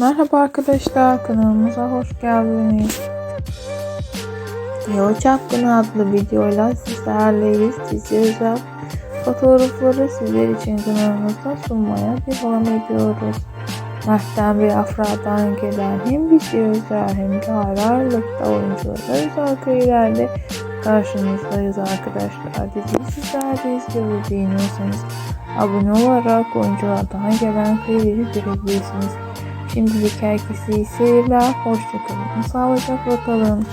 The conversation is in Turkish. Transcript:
Merhaba arkadaşlar kanalımıza hoş geldiniz. Yalı Çapkını adlı videoyla sizlerleyiz. Dizi özel fotoğrafları sizler için kanalımızda sunmaya devam ediyoruz. Mert'ten ve Afra'dan gelen hem özel hem de ara aralıkta oyunculara özel köylerde karşınızdayız arkadaşlar. Diziyi sizler de izliyor beğeniyorsanız abone olarak oyunculardan gelen köyleri görebilirsiniz. Şimdilik herkese iyi seyirler. Hoşçakalın. Sağlıcakla kalın.